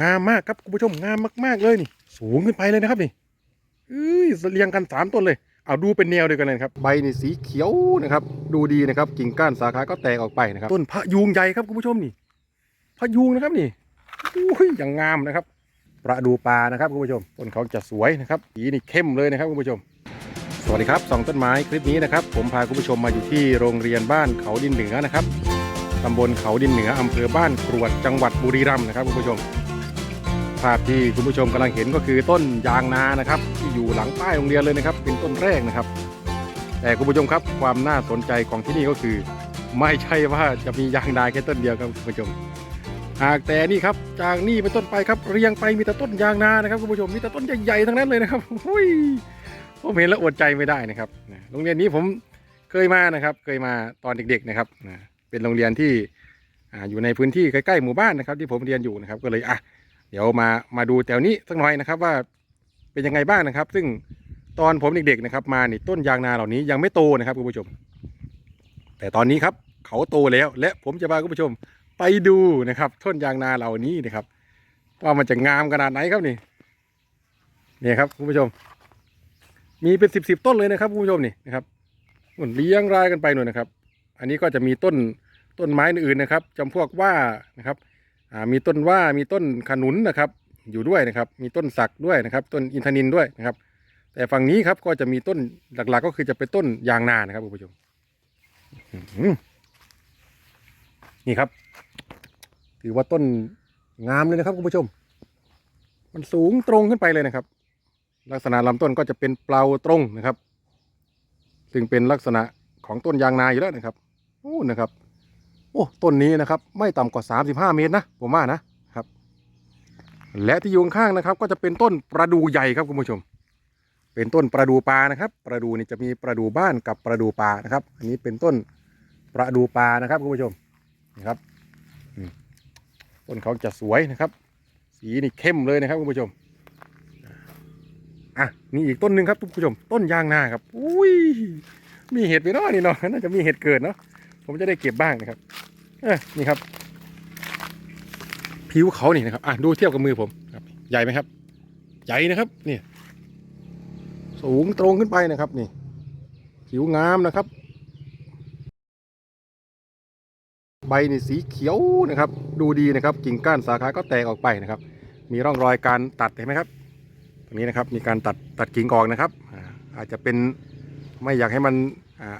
งามมากครับคุณผู้ชมงามมาก ๆ เลยนี่ สูงขึ้นไปเลยนะครับนี่เอ้ยเรียงกันสามต้นเลย เอาดูเป็นแนวเดียวกันเลยนะครับ ใบนี่สีเขียวนะครับ ดูดีนะครับ กิ่งก้านสาขาก็แตกออกไปนะครับ ต้นพะยูงใหญ่ครับคุณผู้ชมนี่พะยูงนะครับนี่อุ้ยอย่างงามนะครับประดูปลานะครับคุณผู้ชมต้นเขาจะสวยนะครับสีนี่เข้มเลยนะครับคุณผู้ชม สวัสดีครับสองต้นไม้คลิปนี้นะครับ ผมพาคุณผู้ชมมาอยู่ที่โรงเรียนบ้านเขาดินเหนือนะครับตำบลเขาดินเหนืออำเภอบ้านกรวดจังหวัดบุรีรัมย์นะครับคุณผู้ชม ภาพที่คุณผู้ชมกำลังเห็นก็คือต้นยางนานะครับ ที่อยู่หลังป้ายโรงเรียนเลยนะครับ เป็นต้นแรกนะครับ แต่คุณผู้ชมครับความน่าสนใจของที่นี่ก็คือ ไม่ใช่ว่าจะมียางนาแค่ต้นเดียวครับคุณผู้ชมหากแต่นี่ครับจากนี่เป็นต้นไปครับเรียงไปมีแต่ต้นยางนานะครับคุณผู้ชมมีแต่ต้นใหญ่ๆทั้งนั้นเลยนะครับหุยผมเห็นแล้วอดใจไม่ได้นะครับโรงเรียนนี้ผมเคยมานะครับ เคยมาตอนเด็กๆนะครับเป็นโรงเรียนที่อยู่ในพื้นที่ใกล้ๆหมู่บ้านนะครับ ที่ผมเรียนอยู่นะครับ ก็เลยอะ เดี๋ยวมามาดูแถวนี้สักหน่อยนะครับว่าเป็นยังไงบ้างนะครับ ซึ่งตอนผมเด็กๆนะครับ มานี่ต้นยางนาเหล่านี้ยังไม่โตนะครับคุณผู้ชม แต่ตอนนี้ครับเขาโตแล้ว และผมจะพาคุณผู้ชมไปดูนะครับต้นยางนาเหล่านี้นะครับว่ามันจะงามขนาดไหนครับนี่เนี่ยครับคุณผู้ชม มีเป็นสิบสิบต้นเลยนะครับคุณผู้ชมนี่นะครับมุนเลี้ยงรายกันไปหน่อยนะครับ อันนี้ก็จะมีต้นต้นไม้อื่นๆนะครับจำพวกว่านะครับ มีต้นว่ามีต้นขนุนนะครับ อยู่ด้วยนะครับ มีต้นสักด้วยนะครับ ต้นอินทนินด้วยนะครับ แต่ฝั่งนี้ครับก็จะมีต้นหลักๆ ก็คือจะเป็นต้นยางนานะครับคุณผู้ชมนี่ครับ ถือว่าต้นงามเลยนะครับคุณผู้ชม มันสูงตรงขึ้นไปเลยนะครับ ลักษณะลำต้นก็จะเป็นเปลาตรงนะครับ ซึ่งเป็นลักษณะของต้นยางนาอยู่แล้วนะครับโอ้นะครับ โอ้ต้นนี้นะครับ ไม่ต่ำกว่า 35 เมตรนะผมว่านะครับ และที่อยู่ข้างนะครับ ก็จะเป็นต้นประดูใหญ่ครับคุณผู้ชม เป็นต้นประดูปลานะครับประดูนี่จะมีประดูบ้านกับประดูปลานะครับ อันนี้เป็นต้นประดูปลานะครับคุณผู้ชมนะครับต้นเขาจะสวยนะครับ สีนี่เข้มเลยนะครับคุณผู้ชมอะนี่อีกต้นหนึ่งครับคุณผู้ชม ต้นยางนาครับอุ้ยมีเห็ดไปเนาะนี่เนาะน่าจะมีเห็ดเกิดเนาะ ผมจะได้เก็บบ้างนะครับ เออนี่ครับ ผิวเขานี่นะครับ อะดูเทียบกับมือผมครับ ใหญ่ไหมครับ ใหญ่นะครับ นี่ สูงตรงขึ้นไปนะครับ นี่ ผิวงามนะครับ ใบนี่สีเขียวนะครับ ดูดีนะครับ กิ่งก้านสาขาก็แตกออกไปนะครับ มีร่องรอยการตัดเห็นไหมครับ ตรงนี้นะครับ มีการตัดตัดกิ่งออกนะครับอ่าอาจจะเป็นไม่อยากให้มัน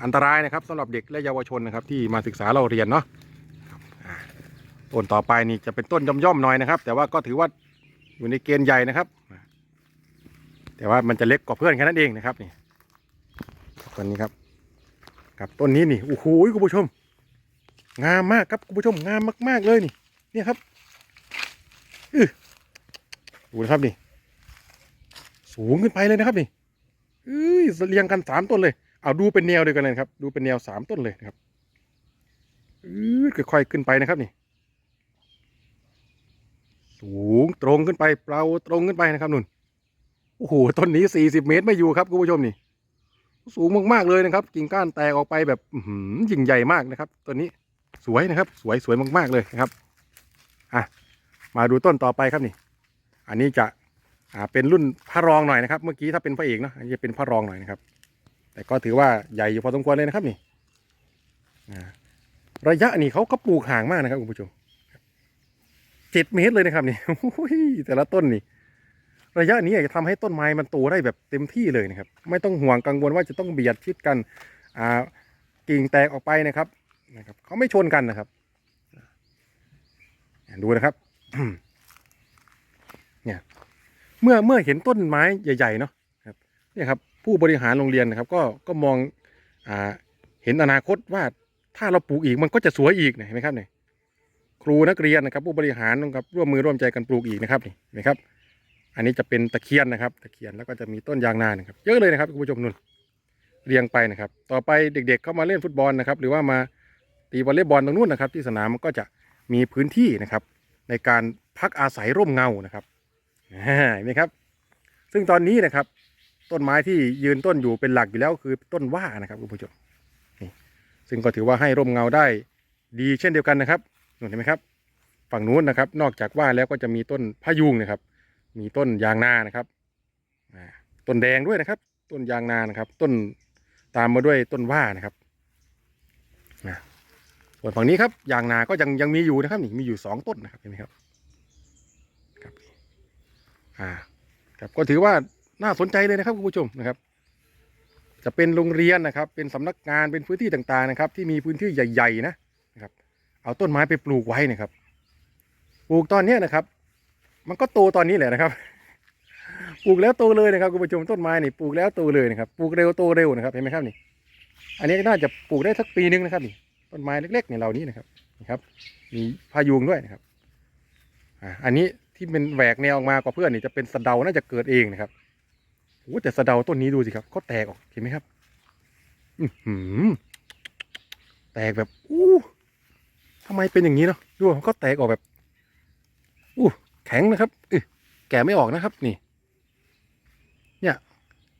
อันตรายนะครับสำหรับเด็กและเยาวชนนะครับ ที่มาศึกษาเราเรียนเนาะต้นต่อไปนี่จะเป็นต้นย่อมๆหน่อยนะครับ แต่ว่าก็ถือว่าอยู่ในเกณฑ์ใหญ่นะครับ แต่ว่ามันจะเล็กกว่าเพื่อนแค่นั้นเองนะครับนี่ต้นนี้ครับกับต้นนี้นี่โอ้โหคุณผู้ชม งามมากครับคุณผู้ชมงามมาก ๆเลยนี่เนี่ยครับอือดูนะครับนี่ สูงขึ้นไปเลยนะครับนี่เอ้ยเรียงกันสามต้นเลย เอาดูเป็นแนวเดียวกันเลยครับ ดูเป็นแนวสามต้นเลยนะครับค่อยๆขึ้นไปนะครับนี่ สูงตรงขึ้นไปเปล่าตรงขึ้นไปนะครับนุ่นโอ้โหต้นนี้สี่สิบเมตรไม่อยู่ครับคุณผู้ชมนี่ สูงมากๆเลยนะครับ กิ่งก้านแตกออกไปแบบหือยิ่งใหญ่มากนะครับต้นนี้สวยนะครับ สวยสวยมากๆเลยนะครับอะมาดูต้นต่อไปครับนี่ อันนี้จะอ่าเป็นรุ่นพระรองหน่อยนะครับ เมื่อกี้ถ้าเป็นพระเอกเนาะอันนี้จะเป็นพระรองหน่อยนะครับ แต่ก็ถือว่าใหญ่อยู่พอสมควรเลยนะครับนี่ระยะนี่เขาก็ปลูกห่างมากนะครับคุณผู้ชมเจ็ดเมตรเลยนะครับนี่แต่ละต้นนี่ระยะนี้จะทำให้ต้นไม้มันโตได้แบบเต็มที่เลยนะครับ ไม่ต้องห่วงกังวลว่าจะต้องเบียดชิดกันอ่ากิ่งแตกออกไปนะครับนะครับเขาไม่ชนกันนะครับ ดูนะครับเนี่ยเมื่อเมื่อเห็นต้นไม้ใหญ่ ๆ เนาะครับเนี่ยครับ ผู้บริหารโรงเรียนนะครับ ก็ก็มองอ่าเห็นอนาคตว่าถ้าเราปลูกอีกมันก็จะสวยอีกนะเห็นไหมครับเนี่ยครูนักเรียนนะครับ ผู้บริหารนะครับร่วมมือร่วมใจกันปลูกอีกนะครับนี่นไหมครับ อันนี้จะเป็นตะเคียนนะครับตะเคียนแล้วก็จะมีต้นยางนานะครับ เยอะเลยนะครับคุณผู้ชมนุ่นเรียงไปนะครับ ต่อไปเด็กๆเข้ามาเล่นฟุตบอลนะครับ หรือว่ามาตีวอลเลย์บอลตรงนู้นนะครับ ที่สนามมันก็จะมีพื้นที่นะครับ ในการพักอาศัยร่มเงานะครับอ่าเห็นไหมครับ ซึ่งตอนนี้นะครับ ต้นไม้ที่ยืนต้นอยู่เป็นหลักอยู่แล้วคือต้นว่านะครับคุณผู้ชมนี่ซึ่งก็ถือว่าให้ร่มเงาได้ดีเช่นเดียวกันนะครับเห็นไหมครับ ฝั่งนู้นนะครับ นอกจากว่าแล้วก็จะมีต้นพะยุงนะครับ มีต้นยางนานะครับต้นแดงด้วยนะครับ ต้นยางนานะครับ ต้นตามมาด้วยต้นว่านะครับนะส่วนฝั่งนี้ครับยางนาก็ยังยังมีอยู่นะครับนี่มีอยู่สองต้นนะครับเห็นไหมครับครับอ่าครับก็ถือว่า น่าสนใจเลยนะครับคุณผู้ชมนะครับ จะเป็นโรงเรียนนะครับ เป็นสำนักงานเป็นพื้นที่ต่างๆนะครับ ที่มีพื้นที่ใหญ่ ๆ นะนะครับ เอาต้นไม้ไปปลูกไว้นะครับปลูกตอนเนี้นะครับ มันก็โตตอนนี้แหละนะครับ ปลูกแล้วโตเลยนะครับคุณผู้ชมต้นไม้นี่ปลูกแล้วโตเลยนะครับปลูกเร็วโตเร็วนะครับเห็นไหมครับนี่ อันนี้น่าจะปลูกได้สักปีนึงนะครับนี่ต้นไม้เล็กๆเนี่ยเหล่านี้นะครับนี่ครับมีพายุงด้วยนะครับอ่าอันนี้ที่เป็นแหวกแนวออกมากว่าเพื่อนนี่จะเป็นสะเดาน่าจะเกิดเองนะครับ โอ้แต่สะเดาต้นนี้ดูสิครับเขาแตกออกเห็นไหมครับ อืแตกแบบอู้ทำไมเป็นอย่างนี้เนาะดูเขาก็แตกออกแบบอู้แข็งนะครับอแกะไม่ออกนะครับ นี่ เนี่ย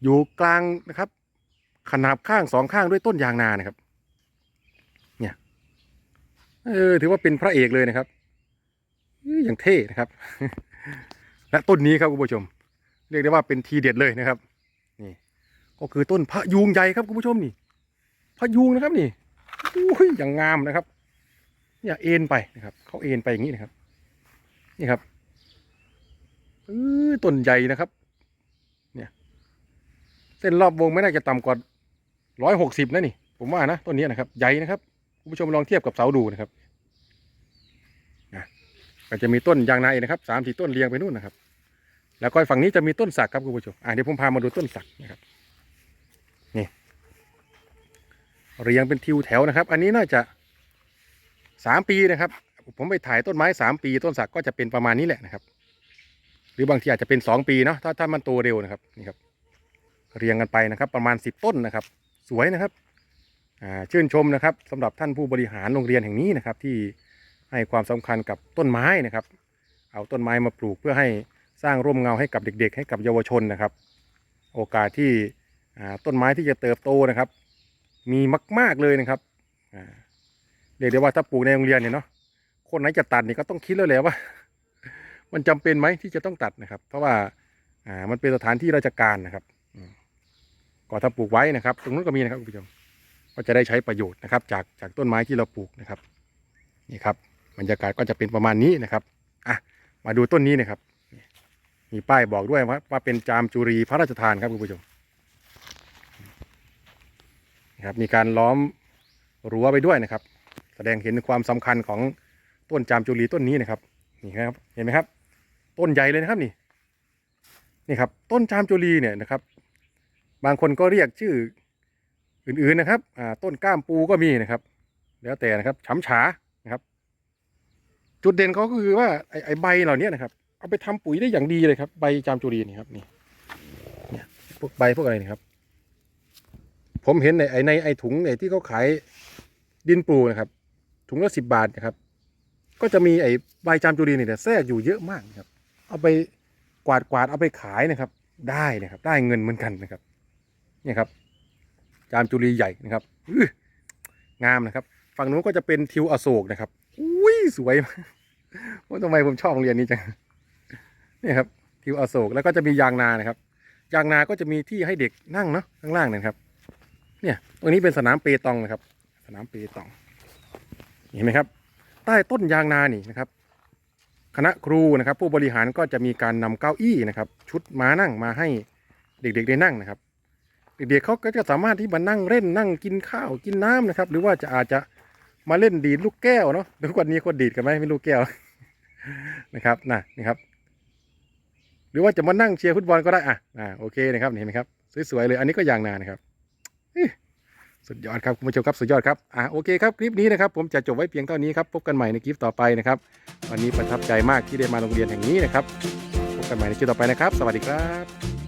อยู่กลางนะครับ ขนาบข้างสองข้างด้วยต้นยางนานะครับ เนี่ย เออ ถือว่าเป็นพระเอกเลยนะครับอื้ออย่างเท่นะครับ และต้นนี้ครับคุณผู้ชม เรียกได้ว่าเป็นทีเด็ดเลยนะครับ นี่ ก็คือต้นพะยูงใหญ่ครับคุณผู้ชมนี่พะยูงนะครับนี่อุ้ยอย่างงามนะครับ เนี่ยเอ็นไปนะครับเขาเอ็นไปอย่างนี้นะครับ นี่ครับเออต้นใหญ่นะครับ เนี่ย เส้นรอบวงไม่น่าจะต่ำกว่าร้อยหกสิบนะนี่ ผมว่านะต้นนี้นะครับ ใหญ่นะครับคุณผู้ชมลองเทียบกับเสาดูนะครับนะก็จะมีต้นยางนาอีกนะครับสามสี่ต้นเรียงไปนู่นนะครับ แล้วก็ฝั่งนี้จะมีต้นสักครับคุณผู้ชมอ่าเดี๋ยวผมพามาดูต้นสักนะครับนี่เรียงเป็นทิวแถวนะครับ อันนี้น่าจะสามปีนะครับ ผมไปถ่ายต้นไม้สามปี ต้นสักก็จะเป็นประมาณนี้แหละนะครับ หรือบางทีอาจจะเป็นสองปีเนาะถ้าถ้ามันโตเร็วนะครับนี่ครับ เรียงกันไปนะครับ ประมาณสิบต้นนะครับ สวยนะครับอ่าชื่นชมนะครับสำหรับท่านผู้บริหารโรงเรียนแห่งนี้นะครับ ที่ให้ความสำคัญกับต้นไม้นะครับ เอาต้นไม้มาปลูกเพื่อให้ สร้างร่มเงาให้กับเด็กๆ ให้กับเยาวชนนะครับ โอกาสที่ต้นไม้ที่จะเติบโตนะครับ มีมากๆเลยนะครับเรียกได้ว่าถ้าปลูกในโรงเรียนเนี่ยเนาะคนไหนจะตัดนี่ก็ต้องคิดแล้วแหละว่า มันจำเป็นไหมที่จะต้องตัดนะครับ เพราะว่ามันเป็นสถานที่ราชการนะครับก็ถ้าปลูกไว้นะครับ ตรงนู้นก็มีนะครับคุณผู้ชมก็จะได้ใช้ประโยชน์นะครับ จากจากต้นไม้ที่เราปลูกนะครับนี่ครับบรรยากาศก็จะเป็นประมาณนี้นะครับอะมาดูต้นนี้นะครับ มีป้ายบอกด้วยว่าเป็นจามจุรีพระราชทานครับคุณผู้ชมนะครับมีการล้อมรั้วไปด้วยนะครับ แสดงเห็นความสำคัญของต้นจามจุรีต้นนี้นะครับนี่ครับเห็นไหมครับ ต้นใหญ่เลยนะครับนี่นี่ครับต้นจามจุรีเนี่ยนะครับ บางคนก็เรียกชื่ออื่นๆนะครับอ่าต้นก้ามปูก็มีนะครับ แล้วแต่นะครับฉำฉานะครับ จุดเด่นเขาก็คือว่าไอ้ไอ้ใบเหล่านี้นะครับ เอาไปทำปุ๋ยได้อย่างดีเลยครับ ใบจามจุรีนี่ครับนี่เนี่ยพวกใบพวกอะไรนี่ครับ ผมเห็นในไอ้ในไอ้ถุงไอ้ที่เขาขายดินปลูนะครับ ถุงละสิบบาทนะครับ ก็จะมีไอ้ใบจามจุรีนี่แหละแทรกอยู่เยอะมากนะครับ เอาไปกวาดกวาดเอาไปขายนะครับ ได้นะครับ ได้เงินเหมือนกันนะครับเนี่ยครับ จามจุรีใหญ่นะครับอืองามนะครับ ฝั่งนู้นก็จะเป็นทิวอโศกนะครับอุ้ยสวยมากว่าทำไมผมชอบโรงเรียนนี้จัง นี่ครับทิวอโศกแล้วก็จะมียางนานะครับ ยางนาก็จะมีที่ให้เด็กนั่งเนาะข้างล่างเนยนะครับ เนี่ยตรงนี้เป็นสนามเปตองนะครับ สนามเปตอง เห็นไหมครับ ใต้ต้นยางนานี่นะครับ คณะครูนะครับ ผู้บริหารก็จะมีการนำเก้าอี้นะครับ ชุดม้านั่งมาให้เด็กๆได้นั่งนะครับ เด็กๆเขาก็จะสามารถที่มานั่งเล่นนั่งกินข้าวกินน้ำนะครับ หรือว่าจะอาจจะมาเล่นดีดลูกแก้วเนาะทุกวันนี้คนดีดกันไหมไม่ลูกแก้วนะครับน่ะนี่ครับ หรือว่าจะมานั่งเชียร์ฟุตบอลก็ได้อะอ่าโอเคนะครับเห็นไหมครับสวยๆเลยอันนี้ก็ยางนานะครับสุดยอดครับคุณผู้ชมครับสุดยอดครับอ่าโอเคครับคลิปนี้นะครับผมจะจบไว้เพียงเท่านี้ครับพบกันใหม่ในคลิปต่อไปนะครับ วันนี้ประทับใจมากที่ได้มาโรงเรียนแห่งนี้นะครับพบกันใหม่ในคลิปต่อไปนะครับ สวัสดีครับ